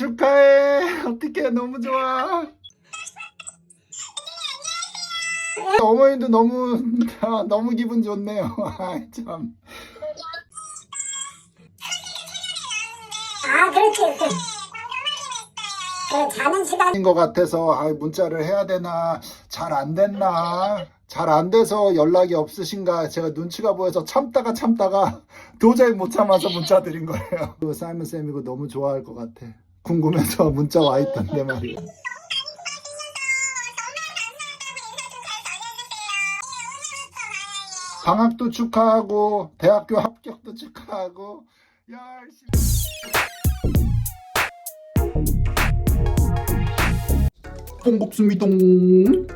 축하해. 어떡해 너무 좋아. 어머니도 너무 아, 너무 기분 좋네요. 참. 아, 그렇지, 그렇지. 그 자는 시간 인것 같아서 아, 문자를 해야 되나 잘 안 됐나 잘 안 돼서 연락이 없으신가 제가 눈치가 보여서 참다가 참다가 도저히 못 참아서 문자 드린 거예요. 그 사이먼 쌤 이거 너무 좋아할 것 같아. 궁금해서 문자 와 있던데 말이야. 방학도 축하하고 대학교 합격도 축하하고 열심히. 뽕복수미동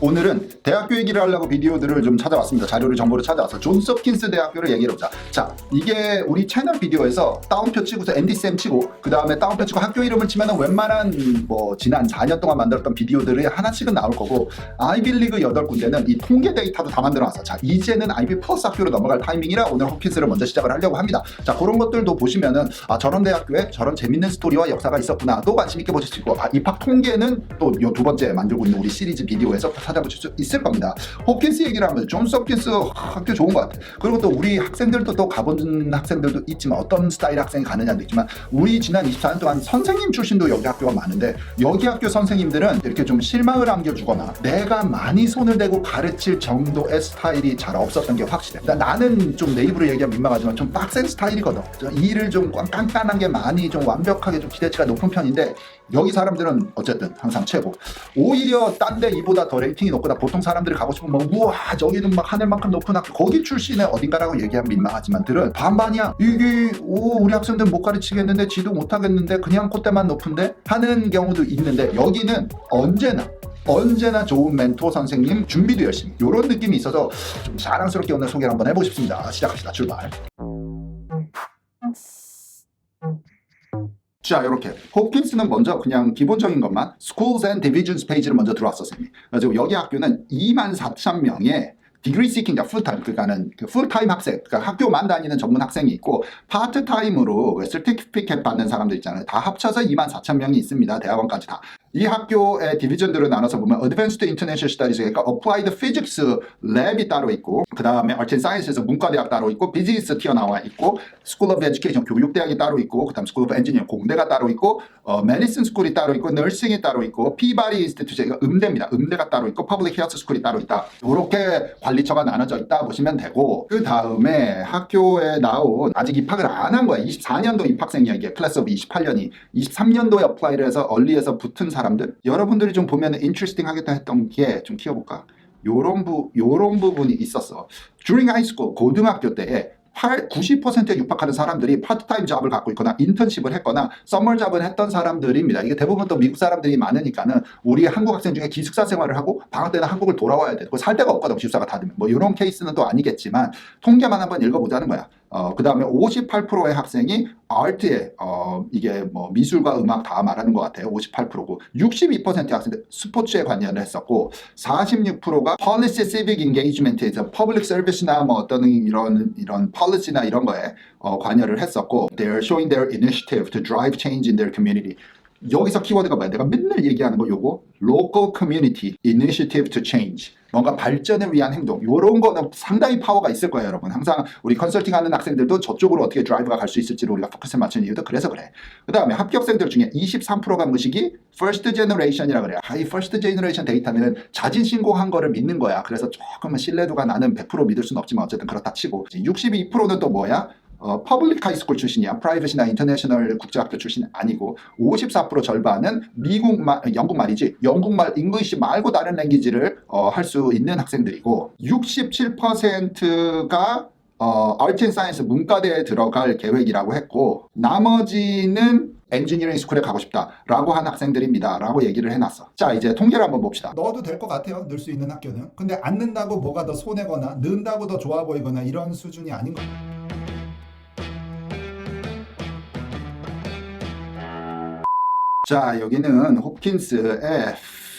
오늘은 대학교 얘기를 하려고 비디오들을 좀 찾아왔습니다. 자료를 정보를 찾아와서 존스 홉킨스 대학교를 얘기해 보자. 자, 이게 우리 채널 비디오에서 다운표 치고서 앤디 쌤 치고 그 다음에 다운표 치고 학교 이름을 치면은 웬만한 뭐 지난 4년 동안 만들었던 비디오들이 하나씩은 나올 거고 아이빌리그 8군데는 이 통계 데이터도 다 만들어놨어. 자, 이제는 아이비 플러스 학교로 넘어갈 타이밍이라 오늘 홉킨스를 먼저 시작을 하려고 합니다. 자, 그런 것들도 보시면은 아 저런 대학교에 저런 재밌는 스토리와 역사가 있었구나. 또 관심 있게 보실 수 있고 아, 입학 통계는 또 요 두 번째 만들고 있는 우리 시리즈 비디오에서 찾아보실 수 있을 겁니다. 홉킨스 얘기를 하면 존스 홉킨스 학교 좋은 것 같아. 그리고 또 우리 학생들도 또 가본 학생들도 있지만 어떤 스타일 학생이 가느냐도 있지만 우리 지난 24년 동안 선생님 출신도 여기 학교가 많은데 여기 학교 선생님들은 이렇게 좀 실망을 안겨주거나 내가 많이 손을 대고 가르칠 정도의 스타일이 잘 없었던 게 확실해. 나- 나는 좀 내 입으로 얘기하면 민망하지만 좀 빡센 스타일이거든. 저 일을 좀 깐- 깐깐한 게 많이 좀 완벽하게 좀 기대치가 높은 편인데 여기 사람들은 어쨌든 항상 최고. 오히려 딴 데 이보다 더 레이팅이 높거나 보통 사람들이 가고 싶으면 뭐 우와 저기는 막 하늘만큼 학교 거기 출신의 어딘가라고 얘기하면 민망하지만들은 반반이야. 이게 오 우리 학생들 못 가르치겠는데 지도 못하겠는데 그냥 콧대만 높은데 하는 경우도 있는데 여기는 언제나 언제나 좋은 멘토 선생님 준비도 열심히 이런 느낌이 있어서 좀 자랑스럽게 오늘 소개를 한번 해보고 싶습니다. 시작합시다. 출발. 자, 이렇게 홉킨스는 먼저 그냥 기본적인 것만 Schools and Divisions 페이지를 먼저 들어왔었습니다. 그래서 여기 학교는 2만 4천 명의 디그리 시킹자 풀타임 그러니까는 그 풀타임 학생 그러니까 학교만 다니는 전문 학생이 있고 파트타임으로 서티피켓 받는 사람들 있잖아요. 다 합쳐서 2만 4천 명이 있습니다. 대학원까지 다. 이 학교의 디비전들을 나눠서 보면 Advanced International Studies 그러니까 Applied Physics 랩이 따로 있고 그 다음에 Art and Sciences에서 문과대학 따로 있고 비즈니스 튀어나와 있고 School of Education 교육대학이 따로 있고 그 다음 School of Engineering 공대가 따로 있고 어, Medicine School이 따로 있고 Nursing이 따로 있고 Peabody Institute 음대입니다. 음대가 따로 있고 Public Health School이 따로 있다. 이렇게 관리처가 나눠져 있다 보시면 되고 그 다음에 학교에 나온 아직 입학을 안 한 거야. 24년도 입학생이야 이게 클래스 오브 28년이 23년도에 어플라이를 해서 얼리에서 붙은 사람들 여러분들이 좀 보면 인트레스팅 하겠다 했던 게 좀 키워볼까? 요런 부 요런 부분이 있었어. during high school 고등학교 때에 8, 90%에 육박하는 사람들이 파트타임 잡을 갖고 있거나 인턴십을 했거나 썸머 잡을 했던 사람들입니다. 이게 대부분 또 미국 사람들이 많으니까는 우리 한국 학생 중에 기숙사 생활을 하고 방학 때는 한국을 돌아와야 되고 살 데가 없거든 기숙사가 닫으면 뭐 이런 케이스는 또 아니겠지만 통계만 한번 읽어보자는 거야. 어, 그 다음에 58%의 학생이 아트에 어, 이게 뭐 미술과 음악 다 말하는 것 같아요. 58%고 62%의 학생들 스포츠에 관여를 했었고 46%가 policy civic engagement에서 public service나 뭐 어떤 이런 이런 policy나 이런 거에 어, 관여를 했었고 they are showing their initiative to drive change in their community. 여기서 키워드가 뭐야? 내가 맨날 얘기하는 거 요거 local community initiative to change. 뭔가 발전을 위한 행동. 요런 거는 상당히 파워가 있을 거예요 여러분. 항상 우리 컨설팅 하는 학생들도 저쪽으로 어떻게 드라이브가 갈 수 있을지를 우리가 포커스를 맞추는 이유도 그래서 그래. 그 다음에 합격생들 중에 23%가 무식이 first generation이라 그래요. 아, 이 first generation 데이터는 자진 신고한 거를 믿는 거야. 그래서 조금은 신뢰도가 나는 100% 믿을 수는 없지만 어쨌든 그렇다 치고. 62%는 또 뭐야? 어, 퍼블릭 하이스쿨 출신이야. 프라이빗이나 인터내셔널 국제학교 출신 아니고 54% 절반은 미국 말, 영국 말이지. 영국말 잉글리시 말고 다른 랭귀지를 어, 할 수 있는 학생들이고 67%가 어, 아트 앤 사이언스 문과대에 들어갈 계획이라고 했고 나머지는 엔지니어링 스쿨에 가고 싶다라고 한 학생들입니다라고 얘기를 해놨어. 자 이제 통계를 한번 봅시다. 넣어도 될 것 같아요. 넣을 수 있는 학교는. 근데 안 넣는다고 뭐가 더 손해거나 넣는다고 더 좋아 보이거나 이런 수준이 아닌 거. 자, 여기는 홉킨스의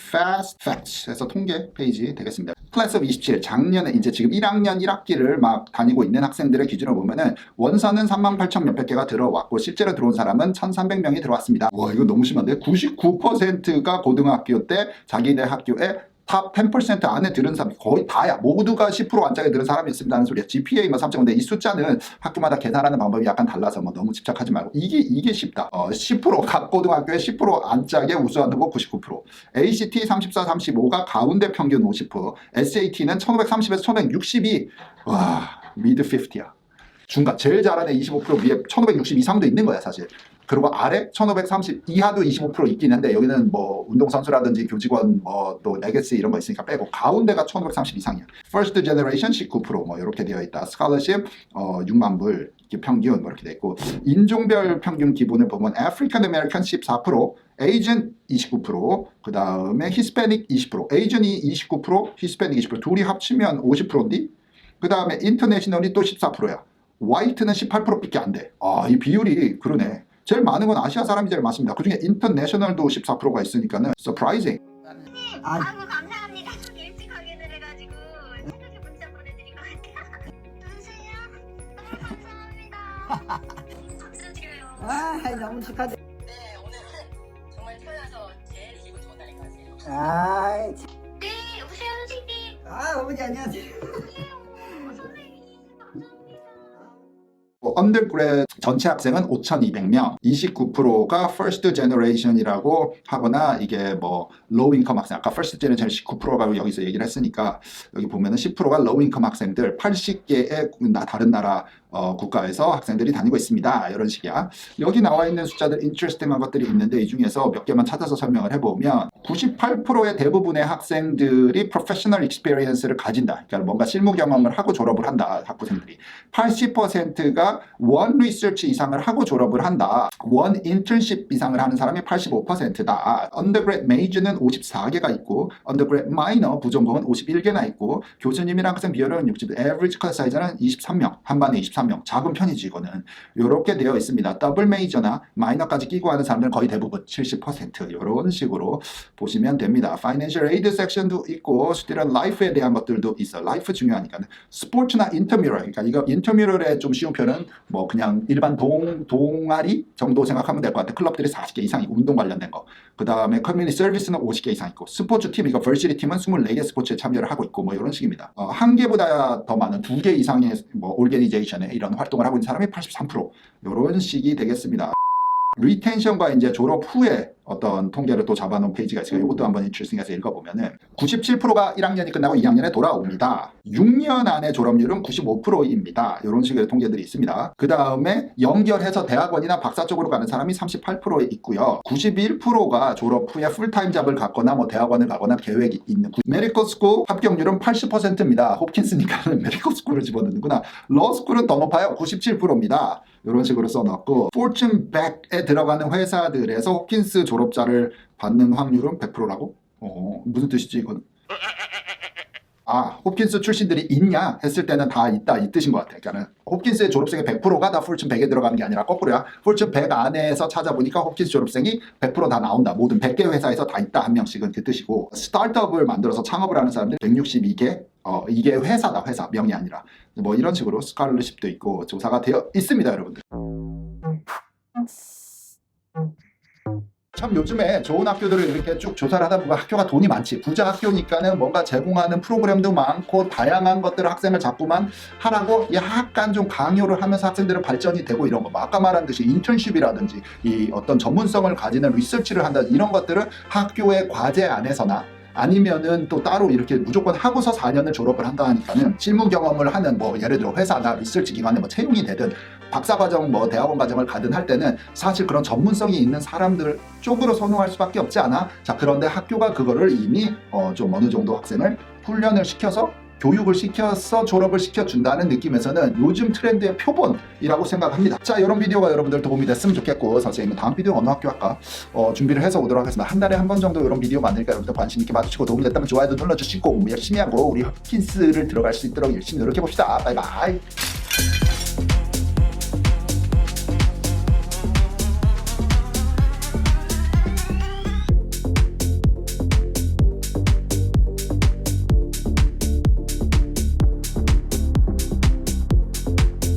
Fast Facts에서 통계 페이지 되겠습니다. 클래스 오브 27 작년에 이제 지금 1학년 1학기를 막 다니고 있는 학생들의 기준으로 보면은 원서는 3만 8천 몇백 개가 들어왔고 실제로 들어온 사람은 1,300명이 들어왔습니다. 와 이거 너무 심한데 99%가 고등학교 때 자기네 학교에 탑 10% 안에 들은 사람이 거의 다야. 모두가 10% 안짝에 들은 사람이 있습니다는 소리야. GPA 뭐 3.5. 근데 이 숫자는 학교마다 계산하는 방법이 약간 달라서 뭐 너무 집착하지 말고 이게 이게 쉽다. 어, 10%각 고등학교에 10% 안짝에 우수한 후보 99%. ACT 34, 35가 가운데 평균 50%. SAT는 1530에서 1562. 와 미드 50야. 중간 제일 잘하는 25% 위에 1560 이상도 있는 거야 사실. 그리고 아래 1530 이하도 25% 있긴 한데 여기는 뭐 운동선수라든지 교직원 뭐 또 레게시 이런 거 있으니까 빼고 가운데가 1530 이상이야. First Generation 19%뭐 이렇게 되어 있다. Scholarship 어 6만 불 평균 뭐 이렇게 돼 있고 인종별 평균 기본을 보면 African American 14%, Asian 29%, 그 다음에 Hispanic 20%, Asian이 29%, Hispanic 20% 둘이 합치면 50%인데 그 다음에 인터내셔널이 또 14%야. 화이트는 18%밖에 안 돼. 아, 이 비율이 그러네. 제일 많은 건 아시아 사람이 제일 많습니다. 그 중에 인터내셔널도 14%가 있으니까는 서프라이징. 아, 아이고 감사합니다. 좀 일찍 확인을 해가지고 새벽에 문자 보내드릴 것 같아요. 누구세요? 너무 감사합니다. 박수 드려요. 아, 너무 축하드. 네, 오늘은 정말 태어나서 제일 기분 좋은 날인 것 같아요. 아, 참. 네, 여보세요 선생님. 아, 어머니 안녕하세요. 어, 선생님. 언더그레 전체 학생은 5,200명, 29%가 First Generation이라고 하거나 이게 뭐 Low Income 학생, 아까 First Generation 19%가 여기서 얘기를 했으니까 여기 보면은 10%가 Low Income 학생들, 80개의 다른 나라 어, 국가에서 학생들이 다니고 있습니다. 이런 식이야. 여기 나와 있는 숫자들 interesting한 것들이 있는데 이 중에서 몇 개만 찾아서 설명을 해보면 98%의 대부분의 학생들이 professional experience를 가진다. 그러니까 뭔가 실무 경험을 하고 졸업을 한다. 학부생들이. 80%가 원 리서치 이상을 하고 졸업을 한다. 원 인턴십 이상을 하는 사람이 85%다. undergrad major는 54개가 있고 undergrad minor 부전공은 51개나 있고 교수님이랑 학생 비율은 60. average class size는 23명. 한 반에 23 명. 작은 편이지 이거는. 이렇게 되어 있습니다. 더블 메이저나 마이너까지 끼고 하는 사람들은 거의 대부분 70% 이런 식으로 보시면 됩니다. Financial 섹션도 있고 student life에 대한 것들도 있어. 라이프 중요하니까. 스포츠나 인터뮤럴. 그러니까 이거 인터뮤럴의 좀 쉬운 표현은 뭐 그냥 일반 동 동아리 정도 생각하면 될 것 같아. 클럽들이 40개 이상 있고 운동 관련된 거. 그 다음에 커뮤니티 서비스는 50개 이상 있고 스포츠 팀 이거 벌시리 팀은 24개 스포츠에 참여를 하고 있고 뭐 이런 식입니다. 어, 한 개보다 더 많은 두 개 이상의 뭐 올게니제이션에 이런 활동을 하고 있는 사람이 83% 이런 식이 되겠습니다. 리텐션과 이제 졸업 후에 어떤 통계를 또 잡아놓은 페이지가 있어요. 이것도 한번 인트레스팅해서 읽어보면은 97%가 1학년이 끝나고 2학년에 돌아옵니다. 6년 안에 졸업률은 95%입니다. 이런 식의 통계들이 있습니다. 그 다음에 연결해서 대학원이나 박사 쪽으로 가는 사람이 38%에 있고요. 91%가 졸업 후에 풀타임 잡을 갖거나 뭐 대학원을 가거나 계획이 있는 메디컬 스쿨 합격률은 80%입니다. 홉킨스니까는 메디컬 스쿨을 집어넣는구나. 러스쿨은 더 높아요. 97%입니다. 이런 식으로 써놨고 포춘 100에 들어가는 회사들에서 홉킨스 졸업자를 받는 확률은 100%라고? 어, 무슨 뜻이지 이건? 아, 홉킨스 출신들이 있냐 했을 때는 다 있다 이 뜻인 것 같아. 그러니까는 홉킨스의 졸업생의 100%가 다 풀춘 100에 들어가는 게 아니라 거꾸로야. 풀춘 100 안에서 찾아보니까 홉킨스 졸업생이 100%다 나온다. 모든 100개 회사에서 다 있다 한 명씩은 그 뜻이고 스타트업을 만들어서 창업을 하는 사람들 162개 어, 이게 회사다 회사 명이 아니라 뭐 이런 식으로 스칼러십도 있고 조사가 되어 있습니다 여러분들. 참 요즘에 좋은 학교들을 이렇게 쭉 조사를 하다 보면 학교가 돈이 많지. 부자 학교니까는 뭔가 제공하는 프로그램도 많고 다양한 것들을 학생을 자꾸만 하라고 약간 좀 강요를 하면서 학생들은 발전이 되고 이런 거. 뭐 아까 말한 듯이 인턴십이라든지 이 어떤 전문성을 가지는 리서치를 한다. 이런 것들은 학교의 과제 안에서나 아니면은 또 따로 이렇게 무조건 하고서 4년을 졸업을 한다 하니까는 실무 경험을 하는 뭐 예를 들어 회사나 리서치 기관에 뭐 채용이 되든 박사과정 뭐 대학원 과정을 가든 할 때는 사실 그런 전문성이 있는 사람들 쪽으로 선호할 수밖에 없지 않아 자 그런데 학교가 그거를 이미 어 좀 어느 정도 학생을 훈련을 시켜서 교육을 시켜서 졸업을 시켜준다는 느낌에서는 요즘 트렌드의 표본이라고 생각합니다. 자, 이런 비디오가 여러분들 도움이 됐으면 좋겠고 선생님은 다음 비디오 어느 학교 할까 어, 준비를 해서 오도록 하겠습니다. 한 달에 한 번 정도 이런 비디오 만드니까 여러분들 관심 있게 봐주시고 도움이 됐다면 좋아요도 눌러주시고 열심히 하고 우리 홉킨스를 들어갈 수 있도록 열심히 노력해 봅시다. 바이바이.